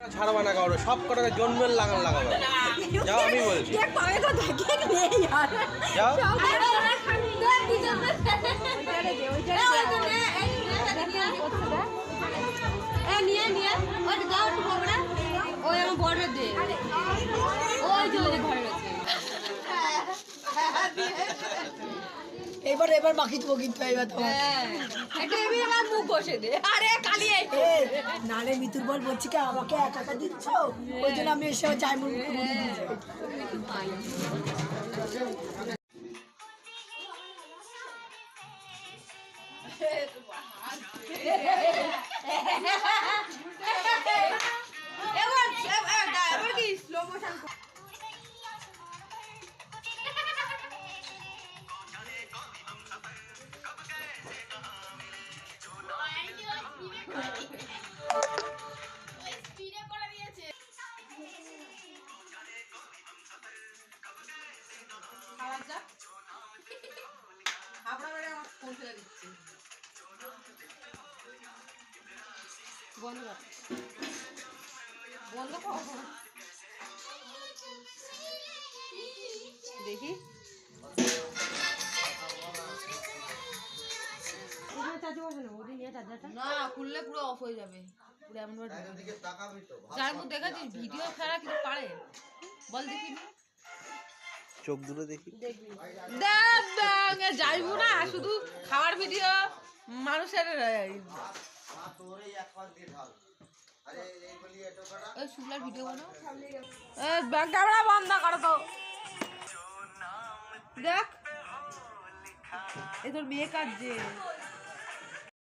ছাড়বা না কারও সব জন্মের লাগান লাগাবো যাও আমি বলছি যাও এবার এবার বাকি দেবো কিন্তু এবার তোমার হ্যাঁ একটু এমনি আমার মুখ বসে দে। আরে কালি নালে মিতুর বল বলছি কি আমাকে একা একা দিচ্ছ? ওই জন্য আমি এসে যাই মুখ মুখে বন্ধ কর। বন্ধ দেখি। না খুললে পুরো অফ হয়ে যাবে। পুরো এমন ভাবে ঢুকে যাবে। যার মধ্যে দেখাচ্ছিস ভিডিও ছাড়া কিছু পারে। বল দেখি। চোখ দুটো দেখ। যাইবো না শুধু খাওয়ার ভিডিও মানুষের ভিডিও ক্যামেরা বন্ধ করো তো। দেখ। এ তোর মেয়ে কাটছে